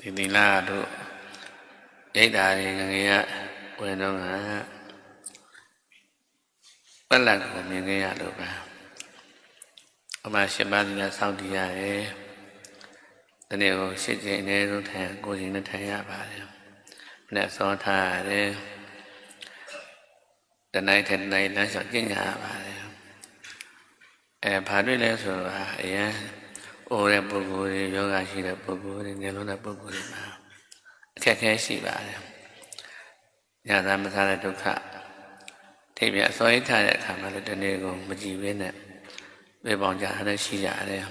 ဒီသီလတို့ရိတ်တာတွေငငယ်ရဝင်တော့ကပက်လက်ကိုမြင်ခဲ့ရလို့ပဲအမှရှင်ပါးသီလစောင့်တည်ရတယ်ဒီနေ့ကိုရှစ်ကျင်းအနည်းဆုံးထိုင်ကိုယ်စီနဲ့ထိုင်ရပါတယ်မနေ့စောထားရတယ်တနိုင်တဲ့နိုင်လမ်းလျှောက်ကျင့်ကြရပါတယ်အဲဘာတွေ့လဲဆိုတော့အရင် အိုးတဲ့ပုဂ္ဂိုလ်တွေယောဂရှိတဲ့ပုဂ္ဂိုလ်တွေငယ်လုံးတဲ့ပုဂ္ဂိုလ်တွေမှာအခက်အခဲရှိပါတယ်။ညာသာမစားတဲ့ဒုက္ခထိပ်ပြအစောရိထားတဲ့အခါမှာလည်းတနေ့ကုန်မကြည့်ဘဲနဲ့ပြေပေါင်ကြရရှိကြရတယ်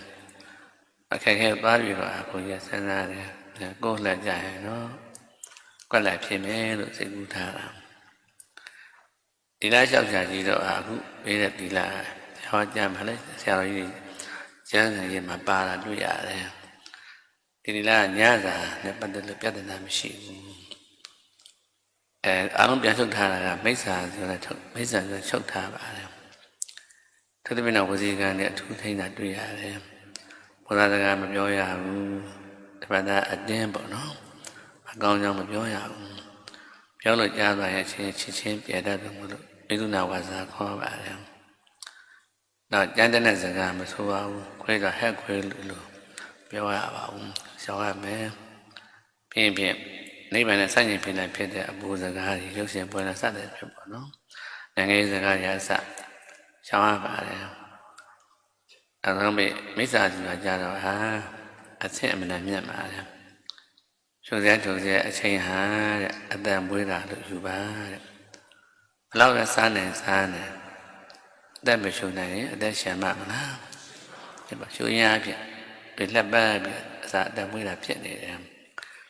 ။အခက်အခဲသွားပြီးတော့အခုရစဉ်းစားတယ်။ကိုယ်လက်ကြရင်နော်။ကွက်လက်ဖြစ်မယ်လို့စိတ်ကူးထားတာ။ဒီလားလျှောက်ချကြီးတော့အခုပေးတဲ့ဒီလားဟောကြမှာလဲဆရာတော်ကြီး ကျမ်းစာရေးမှာပါတာတွေ့ရတယ်ဒီဒီလားညစာနဲ့ပတ်သက်လို့ပြဿနာမရှိဘူးအဲအားလုံးပြန်ထုတ်ထားတာကမိစ္ဆာဆိုတဲ့ထုတ်မိစ္ဆာဆိုချုပ်ထားပါတယ်သူတပည့်တော်ဝစီကံနဲ့အထူးထိန်းတာတွေ့ရတယ်ဘုရားစကားမပြောရဘူးတပတ်သားအတင်းပေါ့နော်အကောင်းကြောင့်မပြောရဘူးပြောလို့ကြားသွားရဲ့ချင်းချင်းချင်းပြတတ်တယ်မို့လို့မိသုနာဝါစာခေါ်ပါတယ် တော့ကျမ်းတဲ့စကားမဆိုပါဘူးခွဲတော့ဟက်ခွဲလို့လို့ပြောရပါဘူးရှောင်ရမယ်ပြင်းပြင်းနိဗ္ဗာန်နဲ့ဆန့်ကျင်ဖြစ်နိုင်ဖြစ်တဲ့အပူစကားတွေရုပ်ရှင်ပွဲနဲ့စတဲ့ဖြစ်ပေါ့နော်နိုင်ငံရေးစကားတွေအစရှောင်ရပါတယ်အဲဒါမဲ့မိစ္ဆာကြီးကကြတော့ဟာအဆင့်အမှန်မြတ်ပါတယ်ရှုစဲရှုစဲအချိန်ဟာတဲ့အတန်မွေးတာလို့ယူပါတဲ့ဘလောက်ကစားနေစားနေ အသက်မရှုနိုင်ရင်အသက်ရှင်မှာမလားဒီမှာရှုရင်အဖြစ်ပြလက်ပတ်ပြီးအစာအသက်မွေးတာဖြစ်နေတယ်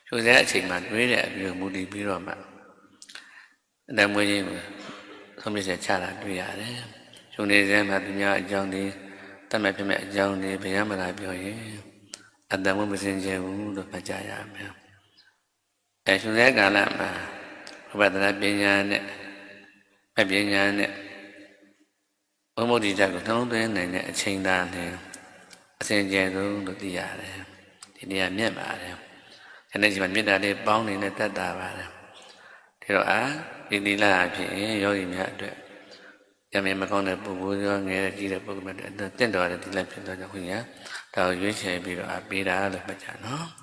ရှုစဲအချိန်မှာတွေးတဲ့အပြီးမူတည်ပြီးတော့မှအသက်မွေးခြင်းကိုဆုံးဖြတ်ချက်ချတာတွေ့ရတယ်ရှုနေစဲမှာသူများအကြောင်းတွေတတ်မဲ့ဖြစ်မဲ့အကြောင်းတွေဘယ်ရမလားပြောရင်အသက်မွေးမစင်ကြဘူးလို့မှတ်ကြရမယ်အဲရှုစဲကာလမှာဘုရားတရားပညာနဲ့အပညာနဲ့ ဘုံမုဒ္ဒိတကိုနှလုံးသွင်းနိုင်တဲ့အချိန်သားနဲ့အစဉ်ကျဲဆုံးလို့သိရတယ်ဒီနေရာမြတ်ပါတယ်ဒီနေ့ဒီမှာမေတ္တာလေးပေါင်းနေတဲ့တတ်တာပါတယ်ဒါတော့အာဒီသီလအဖြစ်ယောဂီများအတွက်ရမယ်မကောင်းတဲ့ပုဂ္ဂိုလ်ရောငယ်တဲ့ကြီးတဲ့ပုဂ္ဂိုလ်တွေတင့်တော်တဲ့သီလဖြစ်တော့ကြောင့်ခွင့်ရဒါကိုရွေးချယ်ပြီးတော့အပေးတာလို့မှတ်ကြနော်